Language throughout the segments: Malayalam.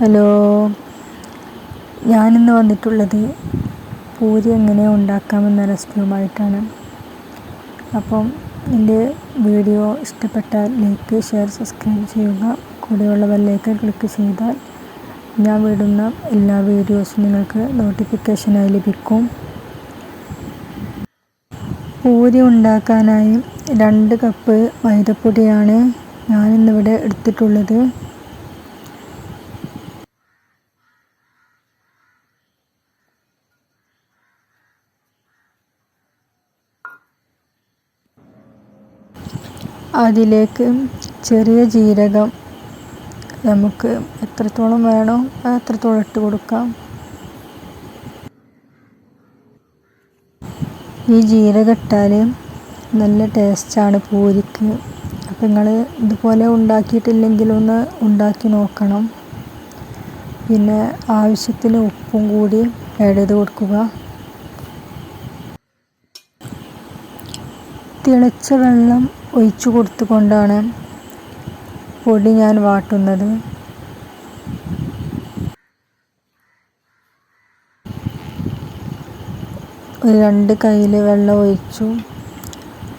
ഹലോ. ഞാനിന്ന് വന്നിട്ടുള്ളത് പൂരി എങ്ങനെ ഉണ്ടാക്കാമെന്ന റെസിപ്പിയുമായിട്ടാണ്. അപ്പം എന്റെ വീഡിയോ ഇഷ്ടപ്പെട്ടാൽ ലൈക്ക് ഷെയർ സബ്സ്ക്രൈബ് ചെയ്യുക. കൂടെയുള്ള ബെല്ലൈക്കൺ ക്ലിക്ക് ചെയ്താൽ ഞാൻ വിടുന്ന എല്ലാ വീഡിയോസും നിങ്ങൾക്ക് നോട്ടിഫിക്കേഷനായി ലഭിക്കും. പൂരി ഉണ്ടാക്കാനായി രണ്ട് കപ്പ് മൈദപ്പൊടിയാണ് ഞാനിന്നിവിടെ എടുത്തിട്ടുള്ളത്. അതിലേക്ക് ചെറിയ ജീരകം നമുക്ക് എത്രത്തോളം വേണോ അത്രത്തോളം ഇട്ട് കൊടുക്കാം. ഈ ജീരകം ഇട്ടാൽ നല്ല ടേസ്റ്റാണ് പൂരിക്ക്. അപ്പം നിങ്ങൾ ഇതുപോലെ ഉണ്ടാക്കിയിട്ടില്ലെങ്കിൽ ഒന്ന് ഉണ്ടാക്കി നോക്കണം. പിന്നെ ആവശ്യത്തിന് ഉപ്പും കൂടി ആഡ് ചെയ്ത് കൊടുക്കുക. തിളച്ച വെള്ളം ഒഴിച്ചു കൊടുത്തുകൊണ്ടാണ് പൊടി ഞാൻ വാട്ടുന്നത്. ഒരു രണ്ട് കയ്യിൽ വെള്ളം ഒഴിച്ചു.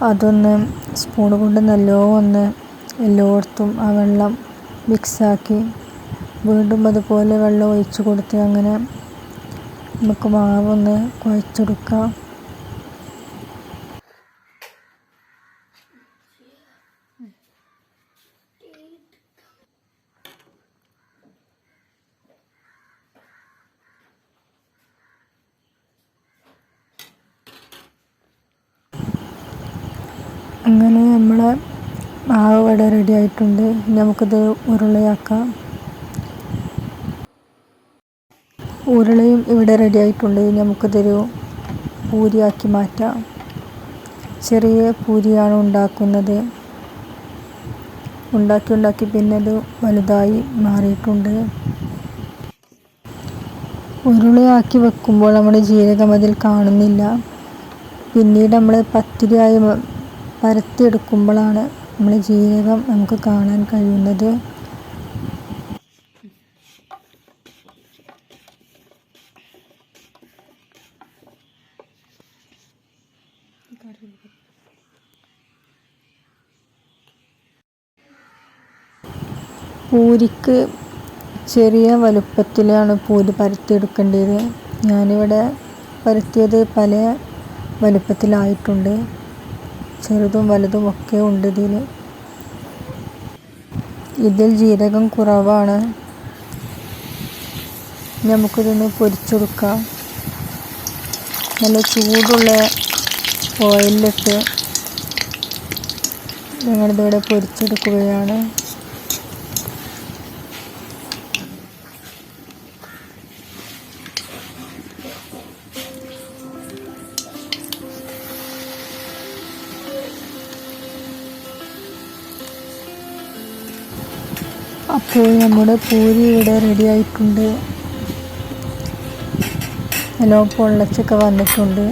അതൊന്ന് സ്പൂൺ കൊണ്ട് നല്ലോണം ഒന്ന് ആ വെള്ളം മിക്സാക്കി വീണ്ടും അതുപോലെ വെള്ളം ഒഴിച്ചു കൊടുത്ത് അങ്ങനെ നമുക്ക് മാവൊന്ന് കുഴച്ചെടുക്കാം. അങ്ങനെ നമ്മളെ മാവ് ഇവിടെ റെഡി ആയിട്ടുണ്ട്. നമുക്കിത് ഉരുളയാക്കാം. ഉരുളയും ഇവിടെ റെഡി ആയിട്ടുണ്ട്. നമുക്കിതൊരു പൂരിയാക്കി മാറ്റാം. ചെറിയ പൂരിയാണ് ഉണ്ടാക്കുന്നത്. ഉണ്ടാക്കി ഉണ്ടാക്കി പിന്നെ അത് വലുതായി മാറിയിട്ടുണ്ട്. ഉരുളയാക്കി വെക്കുമ്പോൾ നമ്മുടെ ജീരകം അതിൽ കാണുന്നില്ല. പിന്നീട് നമ്മൾ പത്തിരിയായി പരത്തിയെടുക്കുമ്പോഴാണ് നമ്മൾ ജീരകം നമുക്ക് കാണാൻ കഴിയുന്നത്. പൂരിക്ക് ചെറിയ വലുപ്പത്തിലാണ് പൂരി പരത്തിയെടുക്കേണ്ടത്. ഞാനിവിടെ പരത്തിയത് പല വലുപ്പത്തിലായിട്ടുണ്ട്. ചെറുതും വലുതും ഒക്കെ ഉണ്ട് ഇതിൽ ഇതിൽ ജീരകം കുറവാണ്. നമുക്കിതൊന്ന് പൊരിച്ചെടുക്കാം. നല്ല ചൂടുള്ള ഓയിലിട്ട് ഞങ്ങളിതിവിടെ പൊരിച്ചെടുക്കുകയാണ്. അപ്പോൾ നമ്മുടെ പൂരി ഇവിടെ റെഡി ആയിട്ടുണ്ട്. നല്ലോ പൊള്ളച്ചൊക്കെ വന്നിട്ടുണ്ട്.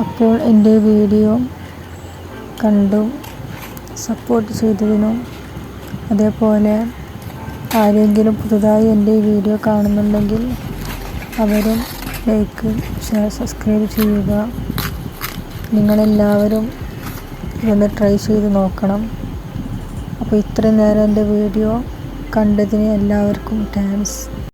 അപ്പോൾ എന്റെ വീഡിയോ കണ്ടു സപ്പോർട്ട് ചെയ്തതിനും അതേപോലെ ആരെങ്കിലും പുതുതായി എന്റെ വീഡിയോ കാണുന്നുണ്ടെങ്കിൽ അവരും ലൈക്ക് ഷെയർ സബ്സ്ക്രൈബ് ചെയ്യുക. നിങ്ങളെല്ലാവരും ഇതൊന്ന് ട്രൈ ചെയ്ത് നോക്കണം. അപ്പോൾ ഇത്രയും നേരം എന്റെ വീഡിയോ കണ്ടതിന് എല്ലാവർക്കും താങ്ക്സ്